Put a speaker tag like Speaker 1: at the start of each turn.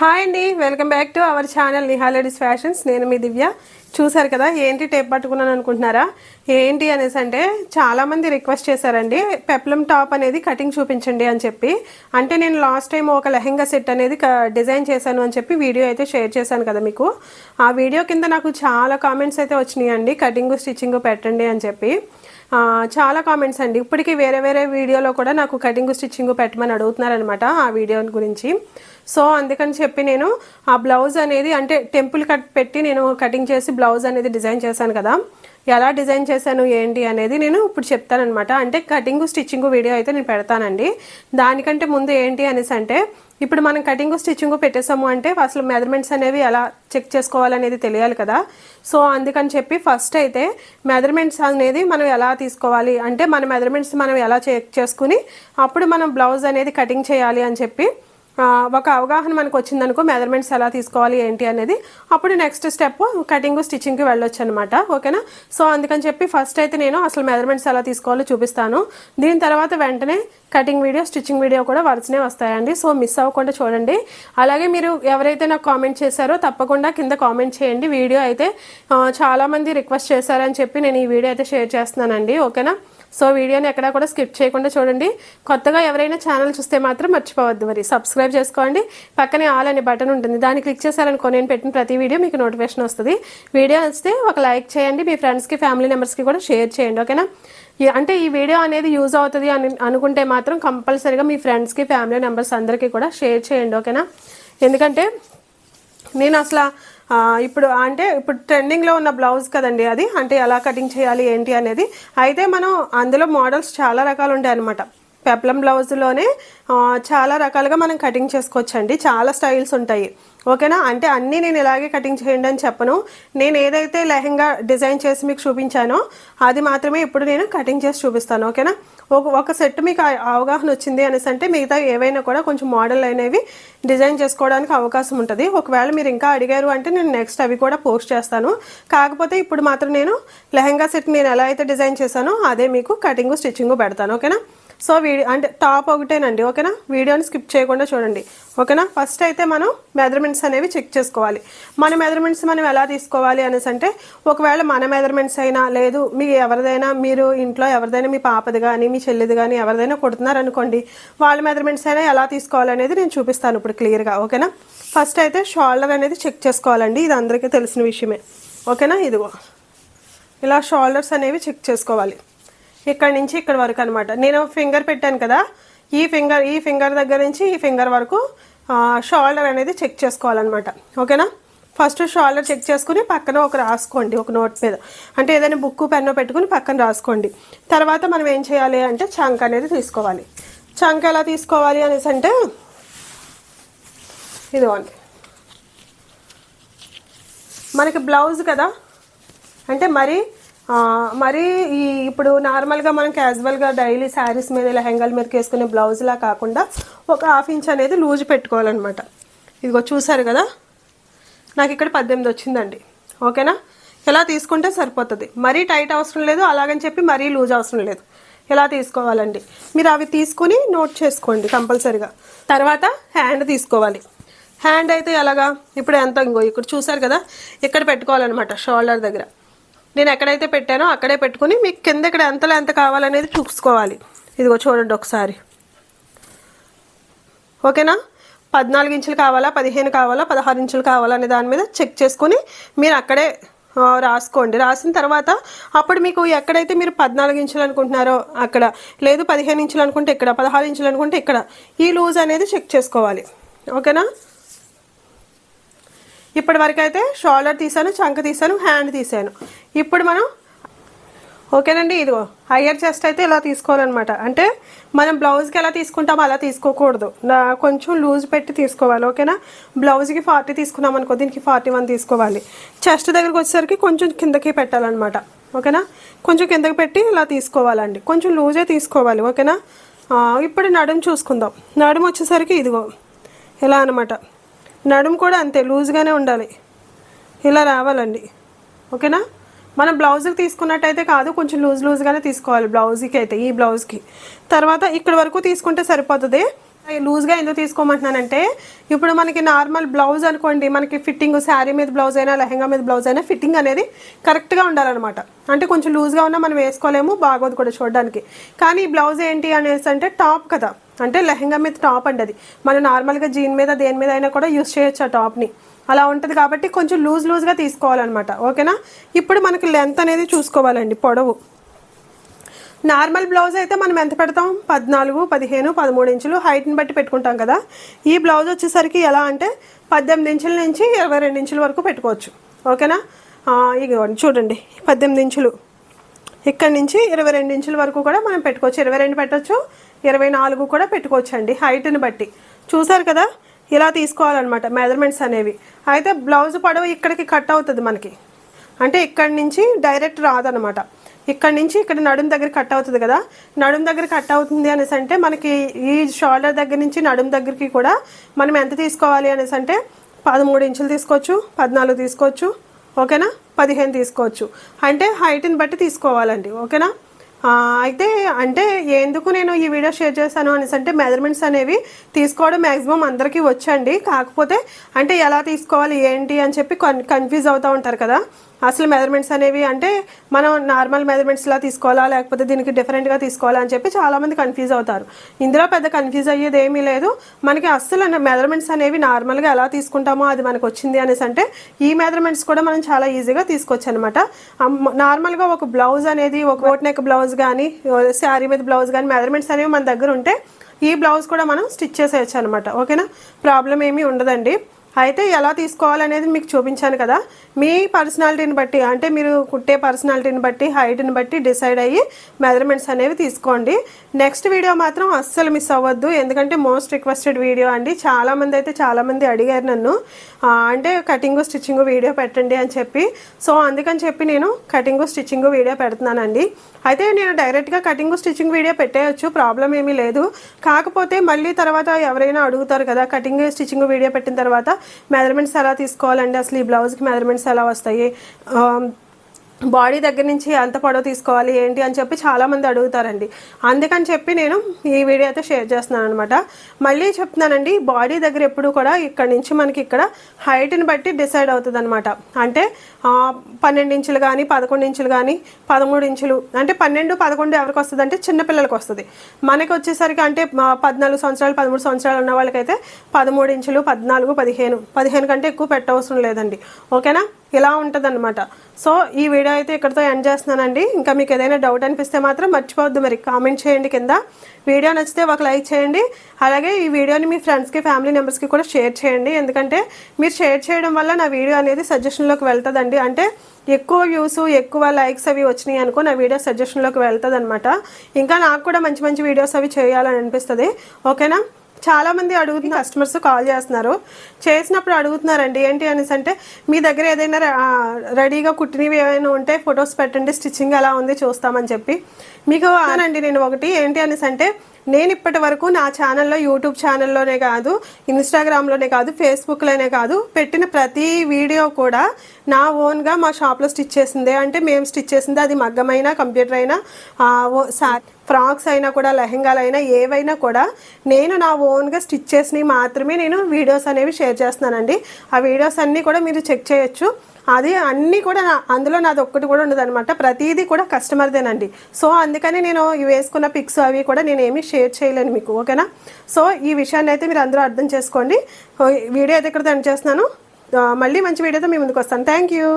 Speaker 1: Hi అండి welcome back to our channel Niha ladies fashions. నేను మీ దివ్య. చూసారు కదా ఏంటి టేప్ పట్టుకున్నాను అనుకుంటున్నారా? ఏంటి అనేసి అంటే చాలా మంది రిక్వెస్ట్ చేశారండి పెప్లం టాప్ అనేది కటింగ్ చూపించండి అని చెప్పి. అంటే నేను లాస్ట్ టైం ఒక లెహెంగా సెట్ అనేది డిజైన్ చేశాను అని చెప్పి వీడియో అయితే షేర్ చేశాను కదా మీకు. ఆ వీడియో కింద నాకు చాలా కామెంట్స్ అయితే వచ్చినాయండి కటింగ్ స్టిచ్చింగ్ పెట్టండి అని చెప్పి. చాలా కామెంట్స్ అండి. ఇప్పటికీ వేరే వేరే వీడియోలో కూడా నాకు కటింగ్ స్టిచ్చింగ్ పెట్టమని అడుగుతున్నారనమాట ఆ వీడియో గురించి. సో అందుకని చెప్పి నేను ఆ బ్లౌజ్ అనేది అంటే టెంపుల్ కట్ పెట్టి నేను కటింగ్ చేసి బ్లౌజ్ అనేది డిజైన్ చేశాను కదా. ఎలా డిజైన్ చేశాను ఏంటి అనేది నేను ఇప్పుడు చెప్తానమాట అంటే కటింగ్ స్టిచ్చింగ్ వీడియో అయితే నేను పెడతానండి. దానికంటే ముందు ఏంటి అనేసి అంటే ఇప్పుడు మనం కటింగ్ స్టిచ్చింగ్ పెట్టేసాము అంటే అసలు మెజర్మెంట్స్ అనేవి ఎలా చెక్ చేసుకోవాలనేది తెలియాలి కదా. సో అందుకని చెప్పి ఫస్ట్ అయితే మెజర్మెంట్స్ అనేది మనం ఎలా తీసుకోవాలి అంటే మన మెజర్మెంట్స్ మనం ఎలా చెక్ చేసుకుని అప్పుడు మనం బ్లౌజ్ అనేది కటింగ్ చేయాలి అని చెప్పి ఒక అవగాహన మనకు వచ్చిందనుకో మెజర్మెంట్స్ ఎలా తీసుకోవాలి ఏంటి అనేది అప్పుడు నెక్స్ట్ స్టెప్ కటింగ్ స్టిచ్చింగ్కి వెళ్ళొచ్చు అనమాట ఓకేనా సో అందుకని చెప్పి ఫస్ట్ అయితే నేను అసలు మెజర్మెంట్స్ ఎలా తీసుకోవాలో చూపిస్తాను. దీని తర్వాత వెంటనే కటింగ్ వీడియో స్టిచ్చింగ్ వీడియో కూడా వరుసనే వస్తాయండి. సో మిస్ అవ్వకుండా చూడండి. అలాగే మీరు ఎవరైతే నాకు కామెంట్ చేశారో తప్పకుండా కింద కామెంట్ చేయండి. వీడియో అయితే చాలామంది రిక్వెస్ట్ చేశారని చెప్పి నేను ఈ వీడియో అయితే షేర్ చేస్తున్నానండి. ఓకేనా సో వీడియోని ఎక్కడా కూడా స్కిప్ చేయకుండా చూడండి. కొత్తగా ఎవరైనా ఛానల్ చూస్తే మాత్రం మర్చిపోవద్దు మరి. సబ్స్క్రైబ్ చేసుకోండి. పక్కనే ఆల్ అనే బటన్ ఉంటుంది. దాన్ని క్లిక్ చేశారనుకో నేను పెట్టిన ప్రతి వీడియో మీకు నోటిఫికేషన్ వస్తుంది. వీడియో వస్తే ఒక లైక్ చేయండి. మీ ఫ్రెండ్స్కి ఫ్యామిలీ మెంబర్స్కి కూడా షేర్ చేయండి ఓకేనా? అంటే ఈ వీడియో అనేది యూజ్ అవుతుంది అని అనుకుంటే మాత్రం కంపల్సరీగా మీ ఫ్రెండ్స్కి ఫ్యామిలీ మెంబర్స్ అందరికీ కూడా షేర్ చేయండి ఓకేనా? ఎందుకంటే నేను అసలు ఇప్పుడు అంటే ఇప్పుడు ట్రెండింగ్లో ఉన్న బ్లౌజ్ కదండి అది? అంటే ఎలా కటింగ్ చేయాలి ఏంటి అనేది? అయితే మనం అందులో మోడల్స్ చాలా రకాలు ఉంటాయి అనమాట పెప్లం బ్లౌజ్లోనే చాలా రకాలుగా మనం కటింగ్ చేసుకోవచ్చండి. చాలా స్టైల్స్ ఉంటాయి. ఓకేనా? అంటే అన్నీ నేను ఇలాగే కటింగ్ చేయండి అని చెప్పను. నేను ఏదైతే లెహంగా డిజైన్ చేసి మీకు చూపించానో అది మాత్రమే ఇప్పుడు నేను కటింగ్ చేసి చూపిస్తాను. ఓకేనా? ఒక ఒక సెట్ మీకు అవగాహన వచ్చింది అనేసి అంటే మిగతా ఏవైనా కూడా కొంచెం మోడల్ అనేవి డిజైన్ చేసుకోవడానికి అవకాశం ఉంటుంది. ఒకవేళ మీరు ఇంకా అడిగారు అంటే నేను నెక్స్ట్ అవి కూడా పోస్ట్ చేస్తాను. కాకపోతే ఇప్పుడు మాత్రం నేను లెహంగా సెట్ నేను ఎలా అయితే డిజైన్ చేశానో అదే మీకు కటింగ్ స్టిచ్చింగ్ పెడతాను. ఓకేనా? సో వీడియో అంటే టాప్ ఒకటేనండి ఓకేనా? వీడియోని స్కిప్ చేయకుండా చూడండి ఓకేనా? ఫస్ట్ అయితే మనం మెజర్మెంట్స్ అనేవి చెక్ చేసుకోవాలి. మన మెజర్మెంట్స్ మనం ఎలా తీసుకోవాలి అనేసి అంటే ఒకవేళ మన మెజర్మెంట్స్ అయినా లేదు మీ ఎవరిదైనా మీరు ఇంట్లో ఎవరిదైనా మీ పాపది కానీ మీ చెల్లిది కానీ ఎవరిదైనా కొడుతున్నారనుకోండి వాళ్ళ మెజర్మెంట్స్ అయినా ఎలా తీసుకోవాలనేది నేను చూపిస్తాను ఇప్పుడు క్లియర్గా ఓకేనా? ఫస్ట్ అయితే షోల్డర్ అనేది చెక్ చేసుకోవాలండి ఇది అందరికీ తెలిసిన విషయమే ఓకేనా? ఇదిగో ఇలా షోల్డర్స్ అనేవి చెక్ చేసుకోవాలి. ఇక్కడ నుంచి ఇక్కడ వరకు అనమాట నేను ఫింగర్ పెట్టాను కదా ఈ ఫింగర్ ఈ ఫింగర్ దగ్గర నుంచి ఈ ఫింగర్ వరకు షోల్డర్ అనేది చెక్ చేసుకోవాలన్నమాట. ఓకేనా? ఫస్ట్ షోల్డర్ చెక్ చేసుకుని పక్కన ఒక రాసుకోండి ఒక నోట్ మీద. అంటే ఏదైనా బుక్ పెన్ను పెట్టుకుని పక్కన రాసుకోండి. తర్వాత మనం ఏం చేయాలి అంటే చంక్ అనేది తీసుకోవాలి. చంక్ ఎలా తీసుకోవాలి అనేసి అంటే ఇదిగోండి. మనకి బ్లౌజ్ కదా? అంటే మరి మరి ఈ ఇప్పుడు నార్మల్గా మనం క్యాజువల్గా డైలీ శారీస్ మీద లెహంగాల మీదకి వేసుకునే బ్లౌజ్లా కాకుండా ఒక హాఫ్ ఇంచ్ అనేది లూజ్ పెట్టుకోవాలన్నమాట. ఇదిగో చూసారు కదా? నాకు ఇక్కడ పద్దెనిమిది వచ్చిందండి. ఓకేనా? ఇలా తీసుకుంటే సరిపోతుంది. మరీ టైట్ అవసరం లేదు అలాగని చెప్పి మరీ లూజ్ అవసరం లేదు. ఇలా తీసుకోవాలండి? మీరు అవి తీసుకుని నోట్ చేసుకోండి కంపల్సరీగా. తర్వాత హ్యాండ్ తీసుకోవాలి. హ్యాండ్ అయితే ఎలాగా? ఇప్పుడు ఎంత? ఇంకో ఇక్కడ చూసారు కదా? ఇక్కడ పెట్టుకోవాలన్నమాట షోల్డర్ దగ్గర. నేను ఎక్కడైతే పెట్టానో అక్కడే పెట్టుకుని మీకు కింద ఇక్కడ ఎంతలో ఎంత కావాలనేది చూసుకోవాలి. ఇదిగో చూడండి ఒకసారి. ఓకేనా? పద్నాలుగు ఇంచులు కావాలా పదిహేను కావాలా పదహారు ఇంచులు కావాలా అనే దాని మీద చెక్ చేసుకుని మీరు అక్కడే రాసుకోండి. రాసిన తర్వాత అప్పుడు మీకు ఎక్కడైతే మీరు పద్నాలుగు ఇంచులు అనుకుంటున్నారో అక్కడ లేదు పదిహేను ఇంచులు అనుకుంటే ఇక్కడ పదహారు ఇంచులు అనుకుంటే ఇక్కడ ఈ లూజ్ అనేది చెక్ చేసుకోవాలి. ఓకేనా? ఇప్పటి వరకు అయితే షోల్డర్ తీసాను చంక తీసాను హ్యాండ్ తీసాను ఇప్పుడు మనం ఓకేనండి ఇదిగో హయ్యర్ చెస్ట్ అయితే ఇలా తీసుకోవాలన్నమాట. అంటే మనం బ్లౌజ్కి ఎలా తీసుకుంటామో అలా తీసుకోకూడదు. నా కొంచెం లూజ్ పెట్టి తీసుకోవాలి ఓకేనా? బ్లౌజ్కి ఫార్టీ తీసుకున్నాం అనుకో దీనికి ఫార్టీ వన్ తీసుకోవాలి. చెస్ట్ దగ్గరికి వచ్చేసరికి కొంచెం కిందకి పెట్టాలన్నమాట ఓకేనా? కొంచెం కిందకి పెట్టి ఇలా తీసుకోవాలండి. కొంచెం లూజే తీసుకోవాలి ఓకేనా? ఇప్పుడు నడుము చూసుకుందాం. నడుము వచ్చేసరికి ఇదిగో ఇలా అనమాట నడుము కూడా అంతే లూజ్గానే ఉండాలి. ఇలా రావాలండి. ఓకేనా? మనం బ్లౌజ్కి తీసుకున్నట్టయితే కాదు కొంచెం లూజ్ లూజ్గానే తీసుకోవాలి బ్లౌజ్కి అయితే ఈ బ్లౌజ్కి. తర్వాత ఇక్కడ వరకు తీసుకుంటే సరిపోతుంది. లూజ్గా ఎందుకు తీసుకోమంటున్నానంటే ఇప్పుడు మనకి నార్మల్ బ్లౌజ్ అనుకోండి మనకి ఫిట్టింగ్ శారీ మీద బ్లౌజ్ అయినా లెహంగా మీద బ్లౌజ్ అయినా ఫిట్టింగ్ అనేది కరెక్ట్గా ఉండాలన్నమాట. అంటే కొంచెం లూజ్గా ఉన్నా మనం వేసుకోలేము బాగోదు కూడా చూడడానికి. కానీ ఈ బ్లౌజ్ ఏంటి అనేసి అంటే టాప్ కదా. అంటే లెహంగా మీద టాప్ అండి అది. మనం నార్మల్గా జీన్ మీద దేని మీద అయినా కూడా యూస్ చేయొచ్చు ఆ టాప్ని. అలా ఉంటుంది కాబట్టి కొంచెం లూజ్ లూజ్గా తీసుకోవాలన్నమాట. ఓకేనా? ఇప్పుడు మనకి లెంత్ అనేది చూసుకోవాలండి పొడవు. నార్మల్ బ్లౌజ్ అయితే మనం ఎంత పెడతాం? పద్నాలుగు పదిహేను పదమూడు ఇంచులు హైట్ని బట్టి పెట్టుకుంటాం కదా. ఈ బ్లౌజ్ వచ్చేసరికి ఎలా అంటే పద్దెనిమిది ఇంచుల నుంచి ఇరవై రెండు ఇంచుల వరకు పెట్టుకోవచ్చు. ఓకేనా? ఆ, చూడండి. పద్దెనిమిది ఇంచులు. ఇక్కడ నుంచి ఇరవై రెండు ఇంచుల వరకు కూడా మనం పెట్టుకోవచ్చు. ఇరవై రెండు పెట్టచ్చు ఇరవై నాలుగు కూడా పెట్టుకోవచ్చు అండి హైట్ని బట్టి. చూసారు కదా? ఇలా తీసుకోవాలన్నమాట మెజర్మెంట్స్ అనేవి. అయితే బ్లౌజ్ పొడవు ఇక్కడికి కట్ అవుతుంది మనకి. అంటే ఇక్కడి నుంచి డైరెక్ట్ రాదనమాట ఇక్కడ నుంచి ఇక్కడ నడుం దగ్గర కట్ అవుతుంది కదా? నడుం దగ్గర కట్ అవుతుంది అనేసి అంటే మనకి ఈ షోల్డర్ దగ్గర నుంచి నడుం దగ్గరికి కూడా మనం ఎంత తీసుకోవాలి అనేసి అంటే పదమూడు ఇంచులు తీసుకోవచ్చు పద్నాలుగు తీసుకోవచ్చు ఓకేనా? పదిహేను తీసుకోవచ్చు. అంటే హైట్ని బట్టి తీసుకోవాలండి. ఓకేనా? అయితే అంటే ఎందుకు నేను ఈ వీడియో షేర్ చేశాను అనేసి అంటే మెజర్మెంట్స్ అనేవి తీసుకోవడం మ్యాక్సిమం అందరికీ వచ్చండి. కాకపోతే అంటే ఎలా తీసుకోవాలి ఏంటి అని చెప్పి కన్ కన్ఫ్యూజ్ అవుతూ ఉంటారు కదా. అసలు మెజర్మెంట్స్ అనేవి అంటే మనం నార్మల్ మెజర్మెంట్స్ లా తీసుకోవాలా లేకపోతే దీనికి డిఫరెంట్గా తీసుకోవాలా అని చెప్పి చాలామంది కన్ఫ్యూజ్ అవుతారు. ఇందులో పెద్ద కన్ఫ్యూజ్ అయ్యేది ఏమీ లేదు. మనకి అస్సలు మెజర్మెంట్స్ అనేవి నార్మల్గా ఎలా తీసుకుంటామో అది మనకు వచ్చింది అనేసి అంటే ఈ మెజర్మెంట్స్ కూడా మనం చాలా ఈజీగా తీసుకోవచ్చు అనమాట నార్మల్గా ఒక బ్లౌజ్ అనేది ఒక కోట్ నెక్ బ్లౌజ్ కానీ శారీ మీద బ్లౌజ్ కానీ మెజర్మెంట్స్ అనేవి మన దగ్గర ఉంటే ఈ బ్లౌజ్ కూడా మనం స్టిచ్ చేసేయచ్చు అనమాట ఓకేనా? ప్రాబ్లం ఏమీ ఉండదండి. అయితే ఎలా తీసుకోవాలనేది మీకు చూపించాను కదా. మీ పర్సనాలిటీని బట్టి అంటే మీరు కుట్టే పర్సనాలిటీని బట్టి హైట్ని బట్టి డిసైడ్ అయ్యి మెజర్మెంట్స్ అనేవి తీసుకోండి. నెక్స్ట్ వీడియో మాత్రం అస్సలు మిస్ అవ్వద్దు. ఎందుకంటే మోస్ట్ రిక్వెస్టెడ్ వీడియో అండి. చాలామంది అయితే చాలామంది అడిగారు నన్ను అంటే కటింగ్ స్టిచ్చింగ్ వీడియో పెట్టండి అని చెప్పి. సో అందుకని చెప్పి నేను కటింగ్ స్టిచ్చింగ్ వీడియో పెడుతున్నానండి. అయితే నేను డైరెక్ట్గా కటింగ్ స్టిచ్చింగ్ వీడియో పెట్టేయచ్చు. ప్రాబ్లం ఏమీ లేదు. కాకపోతే మళ్ళీ తర్వాత ఎవరైనా అడుగుతారు కదా కటింగ్ స్టిచ్చింగ్ వీడియో పెట్టిన తర్వాత మెజర్మెంట్స్ ఎలా తీసుకోవాలండి? అసలు ఈ బ్లౌజ్కి మెజర్మెంట్స్ ఎలా వస్తాయి ఆ, బాడీ దగ్గర నుంచి ఎంత పొడవు తీసుకోవాలి ఏంటి అని చెప్పి చాలామంది అడుగుతారండి. అందుకని చెప్పి నేను ఈ వీడియో అయితే షేర్ చేస్తున్నాను అనమాట మళ్ళీ చెప్తున్నానండి బాడీ దగ్గర ఎప్పుడు కూడా ఇక్కడ నుంచి మనకి ఇక్కడ హైట్ని బట్టి డిసైడ్ అవుతుంది అనమాట అంటే పన్నెండు ఇంచులు కానీ పదకొండు ఇంచులు కానీ పదమూడు ఇంచులు అంటే పన్నెండు పదకొండు ఎవరికి వస్తుంది అంటే చిన్నపిల్లలకి వస్తుంది. మనకి వచ్చేసరికి అంటే పద్నాలుగు సంవత్సరాలు పదమూడు సంవత్సరాలు ఉన్న వాళ్ళకైతే పదమూడు ఇంచులు పద్నాలుగు పదిహేను పదిహేను కంటే ఎక్కువ పెట్టవసరం లేదండి. ఓకేనా? ఇలా ఉంటుందన్నమాట. సో ఈ వీడియో అయితే ఇక్కడితో ఎండ్ చేస్తున్నానండి. ఇంకా మీకు ఏదైనా డౌట్ అనిపిస్తే మాత్రం మర్చిపోవద్దు. మరి కామెంట్ చేయండి కింద. వీడియో నచ్చితే ఒక లైక్ చేయండి. అలాగే ఈ వీడియోని మీ ఫ్రెండ్స్కి ఫ్యామిలీ మెంబర్స్కి కూడా షేర్ చేయండి. ఎందుకంటే మీరు షేర్ చేయడం వల్ల నా వీడియో అనేది సజెషన్లోకి వెళ్తుందండి. అంటే ఎక్కువ వ్యూస్ ఎక్కువ లైక్స్ అవి వచ్చినాయి అనుకో నా వీడియో సజెషన్లోకి వెళ్తుంది అనమాట ఇంకా నాకు కూడా మంచి మంచి వీడియోస్ అవి చేయాలని అనిపిస్తుంది. ఓకేనా చాలా మంది అడుగుతున్న కస్టమర్స్ కాల్ చేస్తున్నారు. చేసినప్పుడు అడుగుతున్నారండి ఏంటి అనేసి అంటే మీ దగ్గర ఏదైనా రెడీగా కుట్టినవి ఏమైనా ఉంటే ఫొటోస్ పెట్టండి స్టిచ్చింగ్ ఎలా ఉంది చూస్తామని చెప్పి. మీకు అనండి నేను ఒకటి ఏంటి అనేసి అంటే నేను ఇప్పటి వరకు నా ఛానల్లో యూట్యూబ్ ఛానల్లోనే కాదు ఇన్స్టాగ్రామ్లోనే కాదు ఫేస్బుక్లోనే కాదు పెట్టిన ప్రతి వీడియో కూడా నా ఓన్గా మా షాప్లో స్టిచ్ చేసిందే. అంటే మేము స్టిచ్ చేసింది అది మగ్గమైనా కంప్యూటర్ అయినా ఓ- ఫ్రాక్స్ అయినా కూడా లెహెంగాలు అయినా ఏవైనా కూడా నేను నా ఓన్గా స్టిచ్ చేసినవి మాత్రమే నేను వీడియోస్ అనేవి షేర్ చేస్తున్నానండి. ఆ వీడియోస్ అన్నీ కూడా మీరు చెక్ చేయొచ్చు. అది అన్నీ కూడా అందులో నాది ఒక్కటి కూడా ఉండదు అనమాట ప్రతిదీ కూడా కస్టమర్దేనండి. సో అందుకని నేను ఇవి వేసుకున్న పిక్స్ అవి కూడా నేను ఏమీ షేర్ చేయలేను మీకు ఓకేనా? సో ఈ విషయాన్ని అయితే మీరు అందరూ అర్థం చేసుకోండి. వీడియో అయితే ఇక్కడ ఎండ్ చేస్తున్నాను. మళ్ళీ మంచి వీడియోతో మీ ముందుకు వస్తాను. Thank you.